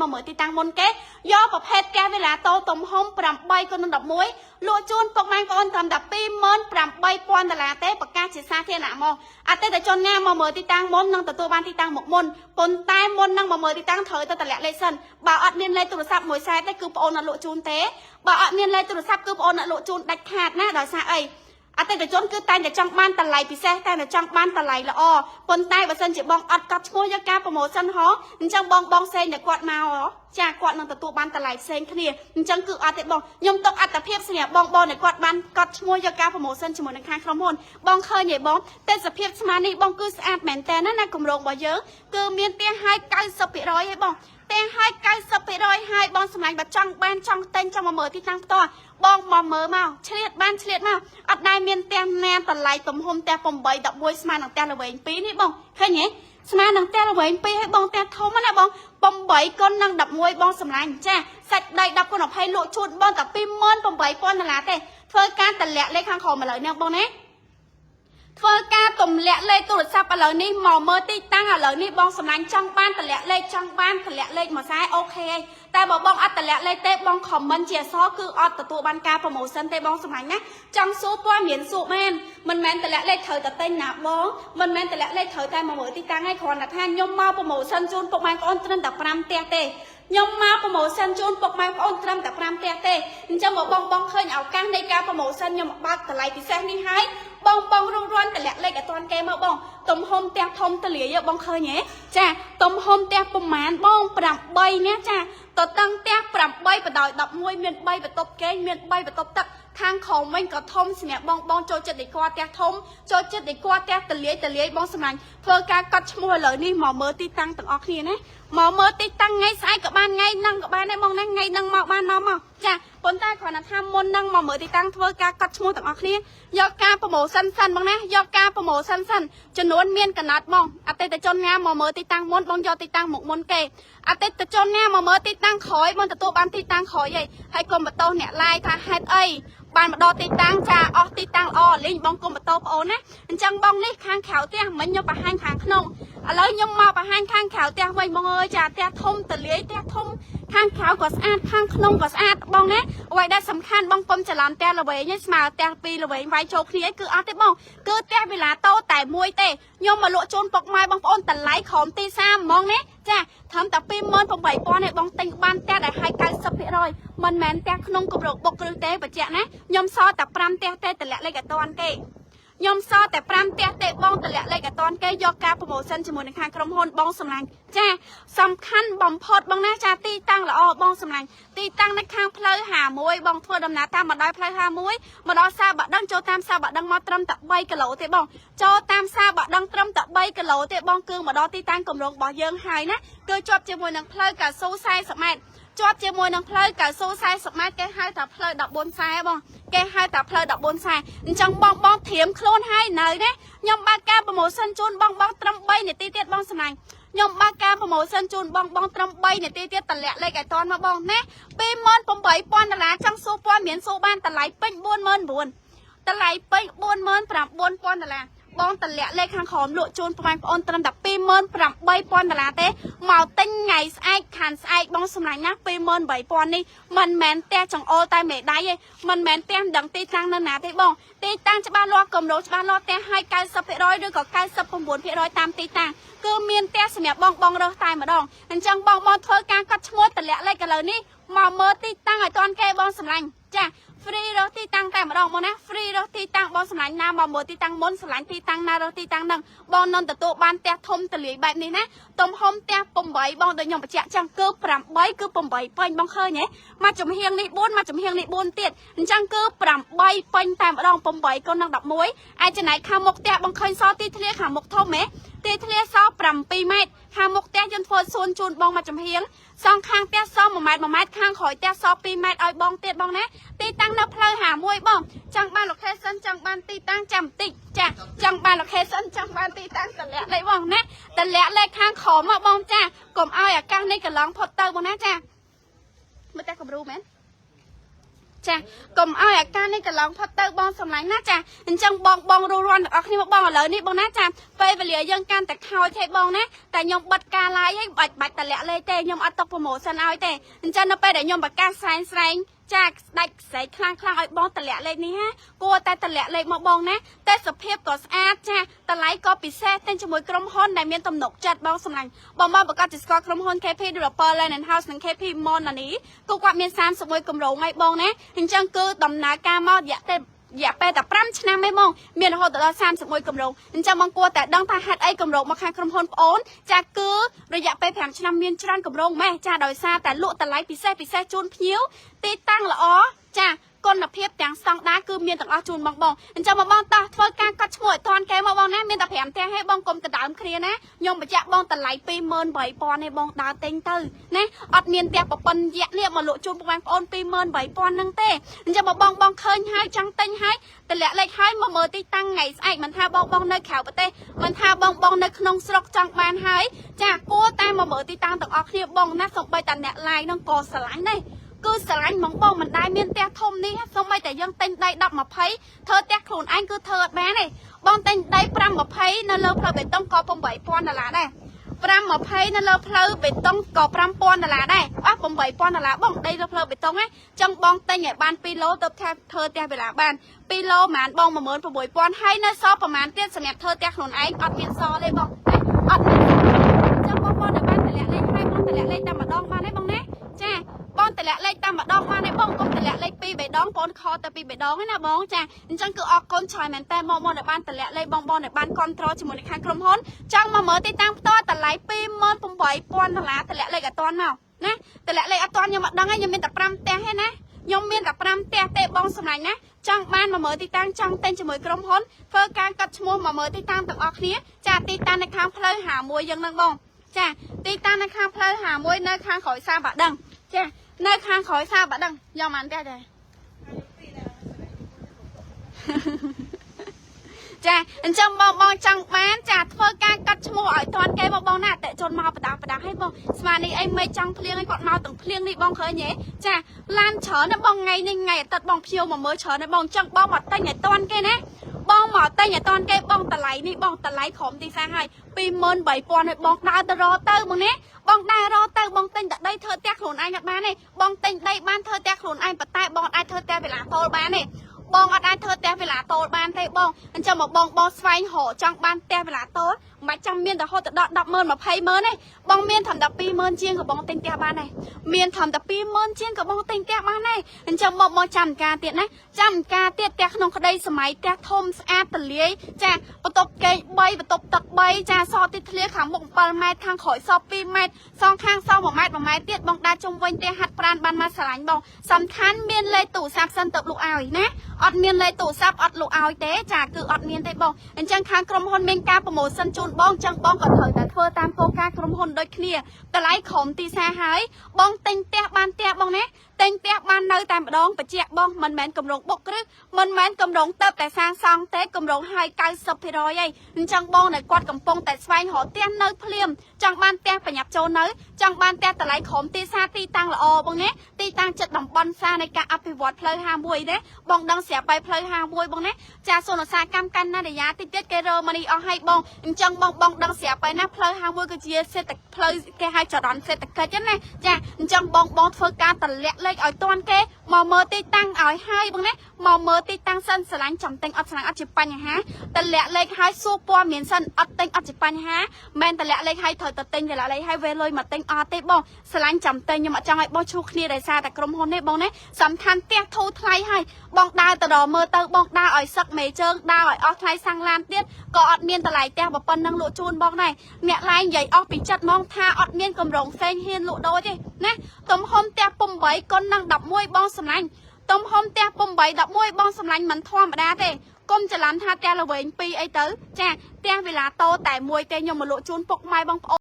មកមើលទីតាំងមុនគេយកប្រភេទកែវេឡាតូទំហំ8គុណនឹង11លក់ជូនពុកម៉ែបងប្អូនត្រឹមតែ28000ដុល្លារទេប្រកាសជាសាធារណៈមកអតិថិជនណាមកមើលទីតាំងមុននឹងទទួលបានទីតាំងមុខមុនប៉ុន្តែមុននឹងមកមើលទីតាំងត្រូវទៅតម្លាក់លេខសិនបើអត់មានលេខទូរស័ព្ទមួយខ្សែទេគឺបងអូនអត់លក់ជូនទេបើអត់មានលេខទូរស័ព្ទគឺបងអូនអត់លក់ជូនដាច់ខាតណាដោយសារអីអ តិថិជនគឺតែងតែចង់បានតម្លៃពិសេសតែងតែចង់បានតម្លៃល្អប៉ុន្តែបើសិនជាបងអត់កត់ឈ្មោះយកការប្រម៉ូសិនហ៎អញ្ចឹងបងបងផ្សេងតែគាត់មកហ៎ចាគាត់នឹងទទួលបានតម្លៃផ្សេងគ្នាអញ្ចឹងគឺអត់ទេបងខ្ញុំទុកអត្តភាពសម្រាប់បងបងដែលគាត់បានកត់ឈ្មោះយកការប្រម៉ូសិនជាមួយនឹងខាងក្រុមហ៊ុនបងឃើញទេបងទេសភាពស្មានេះបងគឺស្អាតមែនតើណាណាគម្រោងរបស់យើងគឺមានទៀងឲ្យ90%ហើយបង ទាំងឲ្យ90%ហើយបងសម្លាញ់បើចង់បានចង់ទិញចង់មកមើលទីតាំងផ្ទាល់បងមកមើលមកឆ្លៀតបានឆ្លៀតមកអត់ដែលមានផ្ទះណាតម្លៃទំហំផ្ទះ8 11ស្មើនឹងផ្ទះល្វែង2នេះបងឃើញទេស្មើនឹងផ្ទះល្វែង2ហើយបងផ្ទះធំណាបង8គុណនឹង11បងសម្លាញ់ចាសាច់ដី10គុណ20លក់ជូនបងតែ28000ដុល្លារទេធ្វើការតម្លាក់លេខខាងក្រោមឥឡូវនេះបងណា ធ្វើការទម្លាក់លេខទូរស័ព្ទឥឡូវនេះមកមើលទីតាំងឥឡូវនេះបងសម្លាញ់ចង់បានតម្លាក់លេខចង់បានតម្លាក់លេខមួយខ្សែអូខេហើយតែបើបងអត់តម្លាក់លេខទេបងខមមិនជាអសរគឺអត់ទទួលបានការប្រម៉ូសិនទេបងសម្លាញ់ណាចង់សួរព័ត៌មានសួរមែនមិនមែនតម្លាក់លេខត្រូវតែទិញណាបងមិនមែនតម្លាក់លេខត្រូវតែមកមើលទីតាំងឯងគ្រាន់តែថាខ្ញុំមកប្រម៉ូសិនជូនពុកម៉ែបងប្អូនត្រឹមតែ5ផ្ទះទេ ខ្ញុំមកប្រម៉ូសិនជូនពុកម៉ែបងប្អូនត្រឹមតែ5ផ្ទះទេអញ្ចឹងបើបងបងឃើញឱកាសនៃការប្រម៉ូសិនខ្ញុំបើកតម្លៃពិសេសនេះហើយបងបងរងរាន់តម្លាក់លេខឲ្យតាន់គេមកបងទំហំផ្ទះធំតលាយបងឃើញទេចាទំហំផ្ទះប្រមាណបង8ណាចាតតឹងផ្ទះ8បដោយ11មាន3បន្ទប់គេងមាន3បន្ទប់ទឹកខាងក្រោមវិញក៏ធំសម្រាប់បងបងចូលចិត្តដេកផ្ទះធំចូលចិត្តដេកផ្ទះតលាយតលាយបងសម្លាញ់ធ្វើការកត់ឈ្មោះឥឡូវនេះមកមើលទីតាំងទាំងអស់គ្នាណា មកមើលទីតាំងថ្ងៃស្អែកក៏បានថ្ងៃហ្នឹងក៏បានដែរបងណាថ្ងៃហ្នឹងមកបានមកមកចាប៉ុន្តែគ្រាន់តែថាមុនហ្នឹងមកមើលទីតាំងធ្វើការកត់ឈ្មោះទាំងអស់គ្នាយកការប្រម៉ូសិនសិនបងណាយកការប្រម៉ូសិនសិនចំនួនមានកំណត់បងអតិថិជនណាមកមើលទីតាំងមុនបងយកទីតាំងមុខមុនគេអតិថិជនណាមកមើលទីតាំងក្រោយបងទទួលបានទីតាំងក្រោយហើយហើយកុំបន្ទោសអ្នកឡាយថាហេតុអីបានមកដល់ទីតាំងចាអស់ទីតាំងល្អលេងបងកុំបន្ទោសបងអូនណាអញ្ចឹងបងនេះខាងក្រៅផ្ទះមិញខ្ញុំបង្ហាញខាងក្នុង ឥឡូវខ្ញុំមកបង្ហាញខាងក្រៅផ្ទះវិញបងអើយចាផ្ទះធំតលាយផ្ទះធំខាងក្រៅក៏ស្អាតខាងក្នុងក៏ស្អាតបងណាអ្វីដែលសំខាន់បងកុំច្រឡំផ្ទះល្វែងនេះស្មើផ្ទះពីរល្វែងវាយចូលគ្នាគឺអត់ទេបងគឺផ្ទះវិឡាតូតែមួយទេខ្ញុំមកលក់ជូនពុកម៉ែបងប្អូនតម្លៃក្រោមទី30ហ្មងណាចាត្រឹមតែ28000ឯងបងទិញបានផ្ទះដែលឲ្យ90%មិនមែនផ្ទះក្នុងគម្រោងបុកគ្រឹះទេបញ្ជាក់ណាខ្ញុំសល់តែ5ផ្ទះទេតម្លាក់លេខអត់តាន់គេ ខ្ញុំសល់តែ5ផ្ទះទេបងតម្លាក់លេខអត់តាន់គេយកការប្រម៉ូសិនជាមួយនឹងខាងក្រុមហ៊ុនបងសម្លាញ់ចាសំខាន់បំផុតបងណាចាទីតាំងល្អបងសម្លាញ់ទីតាំងនៅខាងផ្លូវ51បងធ្វើដំណើរតាមបណ្ដោយផ្លូវ51មកដល់សាបាក់ដឹងចូលតាមសាបាក់ដឹងមកត្រឹមតែ3គីឡូទេបងចូលតាមសាបាក់ដឹងត្រឹមតែ3គីឡូទេបងគឺមកដល់ទីតាំងគម្រោងរបស់យើងហើយណាគឺជាប់ជាមួយនឹងផ្លូវកៅស៊ូ40ម៉ែត្រ ជាប់ជាមួយនឹងផ្លូវកៅស៊ូ40ម៉ែត្រគេហៅថាផ្លូវ14ខ្សែបងគេហៅថាផ្លូវ14ខ្សែអញ្ចឹងបងបងត្រៀមខ្លួនហើយនៅណាខ្ញុំបើកការប្រម៉ូសិនជូនបងបងត្រឹម3នាទីទៀតបងសម្លាញ់ខ្ញុំបើកការប្រម៉ូសិនជូនបងបងត្រឹម3នាទីទៀតតម្លាក់លេខឲ្យតន់មកបងណា28000ដុល្លារចង់សួរព័ត៌មានសួរបានតម្លៃពេញ49000តម្លៃពេញ49000ដុល្លារ បងតម្លាក់លេខខាងក្រោមលក់ជូនបងប្អូនត្រឹមតែ28000ដុល្លារទេមកទិញថ្ងៃស្អែកខានស្អែកបងសម្លាញ់ណា28000នេះមិនមែនផ្ទះចង្អុលតែមេដៃទេមិនមែនផ្ទះដឹងទីតាំងនៅណាទេបងទីតាំងច្បាស់លាស់កម្រោច្បាស់លាស់ផ្ទះឲ្យ90%ឬក៏99%តាមទីតាំងគឺមានផ្ទះសម្រាប់បងបងរើសតែម្ដងអញ្ចឹងបងបងធ្វើការកត់ឈ្មោះតម្លាក់លេខឥឡូវនេះមកមើលទីតាំងឲ្យតាន់គេបងសម្លាញ់ចា free រើសទីតាំងតែម្ដងបងណា free រើសទីតាំងបងសម្លាញ់ណាមកមើលទីតាំងមុនសម្លាញ់ទីតាំងណារើសទីតាំងហ្នឹងបងនឹងទទួលបានផ្ទះធំតលាយបែបនេះណាទំហំផ្ទះ8បងដូចខ្ញុំបញ្ជាក់ចឹងគឺ8គឺ8ពេញបងឃើញហ៎មកចំហៀងនេះ4មកចំហៀងនេះ4ទៀតអញ្ចឹងគឺ8ពេញតែម្ដង8កូននឹង11ឯចំណែកខាងមុខផ្ទះបងឃើញសទីធ្លាខាងមុខធំហ៎ទីធ្លាស7ម៉ែត្រ ខាងមុខផ្ទះយើងធ្វើសួនជូនបងមកចំហៀងសងខាងផ្ទះស1ម៉ែត្រ1ម៉ែត្រខាងក្រោយផ្ទះស2ម៉ែត្រឲ្យបងទៀតបងណាទីតាំងនៅផ្លូវ51បងចង់បាន location ចង់បានទីតាំងចាំបន្តិចចាចង់បាន location ចង់បានទីតាំងតម្លាក់លេខបងណាតម្លាក់លេខខាងក្រោមមកបងចាកុំឲ្យអាកាសនេះកន្លងផុតទៅបងណាចាមើលតែគំរូមែន ចាកុំឲ្យអាការនេះកន្លងផុតទៅបងសម្លាញ់ណាចាអញ្ចឹងបងបងរួរាន់ទាំងអស់គ្នាមកបងឥឡូវនេះបងណាចាពេលវេលាយើងកាន់តែខោចទេបងណាតែខ្ញុំបិទការ live ឲ្យបាច់បាច់តម្លាក់លេខទេខ្ញុំអត់ទុក promotion ឲ្យទេអញ្ចឹងនៅពេលដែលខ្ញុំប្រកាសស្រែងស្រែង ចាស្ដាច់ស្រែកខ្លាំងខ្លាំងឲ្យបងតម្លាក់លេខនេះហាគួរតែតម្លាក់លេខមកបងណាតែសភាពក៏ស្អាតចាតម្លៃក៏ពិសេសតែជាមួយក្រុមហ៊ុនដែលមានទំនុកចិត្តបងសម្លាញ់បងបងប្រកាសជាស្គាល់ក្រុមហ៊ុន KP Developer Land and House និង KP Mon នេះគឺគាត់មាន31គម្រោងឲ្យបងណាអញ្ចឹងគឺដំណើរការមករយៈពេល រយៈពេលតែ5ឆ្នាំឯងបងមានរហូតដល់31គម្រោងអញ្ចឹងបងគួរតែដឹងថាហេតុអីគម្រោងមកខាងក្រុមហ៊ុនប្អូនចាគឺរយៈពេល5ឆ្នាំមានច្រើនគម្រោងម៉េះចាដោយសារតែលក់តម្លៃពិសេសពិសេសជូនភ្ញៀវទីតាំងល្អចា គុណភាពទាំងស្តង់ដារគឺមានទាំងអស់ជូនបងបងអញ្ចឹងមកបងតោះធ្វើការកាត់ឈ្មោះឲ្យតាន់គេមកបងណាមានតែ5ទាំងឲ្យបងកុំដដើមគ្នាណាខ្ញុំបញ្ជាក់បងតម្លៃ28000ឯបងដើរទិញទៅណាអត់មានផ្ទះប្រពន្ធយៈនេះមកលក់ជូនបងប្អូន28000ហ្នឹងទេអញ្ចឹងមកបងបងឃើញហើយចង់ទិញហើយតម្លាក់លេខហើយមកមើលទីតាំងថ្ងៃស្អែកមិនថាបងបងនៅក្រៅប្រទេសមិនថាបងបងនៅក្នុងស្រុកចង់បានហើយចាគួរតែមកមើលទីតាំងទាំងអស់គ្នាបងណាសូម្បីតែអ្នក live ហ្នឹងក៏ស្រឡាញ់ដែរ គឺស្រឡាញ់ហ្មងបងមិនដែលមានផ្ទះធំនេះសូម្បីតែយើងទិញដី10 20ធ្វើផ្ទះខ្លួនឯងគឺធ្វើអត់បានទេបងទិញដី5 20នៅលើផ្លូវបេតុងក៏8000ដុល្លារដែរ520នៅលើផ្លូវបេតុងក៏5000ដុល្លារដែរអស់8000ដុល្លារបងដីលើផ្លូវបេតុងណាចឹងបងទិញឲ្យបាន2ឡូទៅថាធ្វើផ្ទះវេលាបាន2ឡូប្រហែលបង16000ហើយនៅសល់ប្រហែលទៀតសម្រាប់ធ្វើផ្ទះខ្លួនឯងអត់មានសល់ទេបងអត់មានចឹងបងបងនៅបានតម្លាក់លេខហើយបងតម្លាក់លេខតែម្ដងបានទេបងណាចាបងតម្លាក់លេខតែម្ដងបានទេបងកុំតម្លាក់លេខពីរបេដងបងខទៅពីបេដងណាបងចាអញ្ចឹងគឺអរគុណច្រើនមែនតើមកមកនៅបានតម្លាក់លេខបងបងនៅបានគ្រប់គ្រងជាមួយនឹងខាងក្រុមហ៊ុនចង់មកមើលទីតាំងផ្ទាល់តម្លៃ28000ដុល្លារតម្លាក់លេខអត់តាន់មកណាតម្លាក់លេខអត់តាន់ខ្ញុំអត់ដឹងទេខ្ញុំមានតែ5ផ្ទះទេណាខ្ញុំមានតែ5ផ្ទះទេបងសម្លាញ់ណាចង់បានមកមើលទីតាំងចង់ទិញជាមួយក្រុមហ៊ុនធ្វើការកាត់ឈ្មោះមកមើលទីតាំងទាំងអស់គ្នាចាទីតាំងនៅខាងផ្លូវ51យ៉ាងហ្នឹងបងចាទីតាំងនៅខាងផ្លូវ51នៅខាងក្រោយសាបាដឹង ចានៅខាងក្រោយសាបាដឹងយកបានទេដែរចាអញ្ចឹងបងបងចង់បានចាធ្វើការកាត់ឈ្មោះឲ្យតាន់គេមកបងណាតែជន់មកបដាបដាឲ្យបងស្មាននេះអីមិនចង់ភ្លៀងឲ្យគាត់មកទាំងភ្លៀងនេះបងឃើញទេចាឡានច្រើនណាបងថ្ងៃនេះថ្ងៃអាទិត្យបងភៀវមកមើលច្រើនណាបងចង់បងមកតែញឲ្យតាន់គេណាបង មកតែញឲ្យតាន់គេបងតម្លៃនេះបងតម្លៃក្រុមទីសាឲ្យ23000ឲ្យបងដើរទៅរកទៅបងណាបងដើររកទៅបងទិញតែដីធ្វើផ្ទះខ្លួនឯងអត់បានទេបងទិញដីបានធ្វើផ្ទះខ្លួនឯងប៉ុន្តែបងអាចធ្វើផ្ទះវេលាតូលបានទេ បងអត់អាចធ្វើផ្ទះវិឡាតូលបានទេបងអញ្ចឹងមកបងបងស្វែងរកចង់បានផ្ទះវិឡាតូលមិនចាំមានរហូតដល់10ម៉ឺន20ម៉ឺនទេបងមានត្រឹមតែ2ម៉ឺនជាងក៏បងទិញផ្ទះបានដែរមានត្រឹមតែ2ម៉ឺនជាងក៏បងទិញផ្ទះបានដែរអញ្ចឹងមកមកចាំការទៀតណាចាំការទៀតផ្ទះក្នុងក្តីសម័យផ្ទះធំស្អាតទលាយចាបន្ទប់កេង3បន្ទប់ទឹក3ចាសតទីធ្លាខាងមុខ7ម៉ែត្រខាងក្រោយស2ម៉ែត្រសងខាងស1ម៉ែត្រ1ម៉ែត្រទៀតបងដាក់ជុំវិញផ្ទះហាត់ប្រានបានមកស្រឡាញ់បងសំខាន់មានលេខទូរស័ព្ទសិនទៅលក់ឲ្យណាអត់មានលេខទូរស័ព្ទអត់លក់ឲ្យទេចាគឺអត់មានទេបងអញ្ចឹងខាងក្រុមហ៊ុនមានការប្រម៉ូសិនជូនបងអញ្ចឹងបងក៏ត្រូវតែធ្វើតាមគោលការណ៍ក្រុមហ៊ុនដូចគ្នាតម្លៃក្រុមទីសាហើយបងទិញផ្ទះបានផ្ទះបងណា ទិញផ្ទះបាននៅតែម្ដងបញ្ជាក់បងមិនមែនកម្រងបុកគ្រឹះមិនមែនកម្រងទៅតែសាងសង់ទេកម្រងឲ្យ90%ឯងអញ្ចឹងបងដែលគាត់កំពុងតែស្វែងរកផ្ទះនៅភ្លាមចង់បានផ្ទះប្រញាប់ចូលនៅចង់បានផ្ទះតម្លៃក្រុមទីសាទីតាំងល្អបងណាទីតាំងចិត្តតំបន់សានៃការអភិវឌ្ឍផ្លូវ51ណាបងដឹងស្រាប់បាយផ្លូវ51បងណាចាសូនឧស្សាហកម្មកាន់ណារយ៉ាតិចទៀតគេរមនេះអស់ឲ្យបងអញ្ចឹងបងបងដឹងស្រាប់បាយណាផ្លូវ51គឺជាសេដ្ឋកិច្ចផ្លូវគេហៅចរន្តសេដ្ឋកិច្ចណាចាអញ្ចឹងបងបងធ្វើការតម្លាក់លេខឲ្យតាន់គេមកមើលទីតាំងឲ្យហើយបងណាមកមើលទីតាំងសិនស្រឡាញ់ចំទិញអត់ស្រឡាញ់អត់ជាបញ្ហាតម្លាក់លេខឲ្យសួរព័ត៌មានសិនអត់ទិញអត់ជាបញ្ហាមិនតម្លាក់លេខឲ្យត្រូវទៅទិញតម្លាក់លេខឲ្យវេលុយមកទិញអត់ទេបងស្រឡាញ់ចំទិញខ្ញុំអត់ចង់ឲ្យបងឈូគ្នាដោយសារតែក្រុមហ៊ុននេះបងណាសំខាន់ផ្ទះធូរថ្លៃឲ្យបងដើរទៅដល់មើលទៅបងដើរឲ្យសឹកមេជើងដើរឲ្យអស់ថ្លៃសាំងឡានទៀតក៏អត់មានតម្លៃផ្ទះប៉ុណ្ណឹងលក់ជូនបងដែរអ្នកឡាយនិយាយអស់ពីចិត្តហ្មងថាអត់មានកម្រងផ្សេងហ៊ានលក់ដូរទេ ណាទំហំផ្ទះពុំ8កុននឹង11បងសម្លាញ់ទំហំផ្ទះពុំ8 11បងសម្លាញ់មិនធម្មតាទេកុំច្រឡំថាផ្ទះល្វែង2អីទៅចាផ្ទះវិឡាតូតែមួយទេខ្ញុំមកលក់ជូនពុកម៉ែបងប្អូន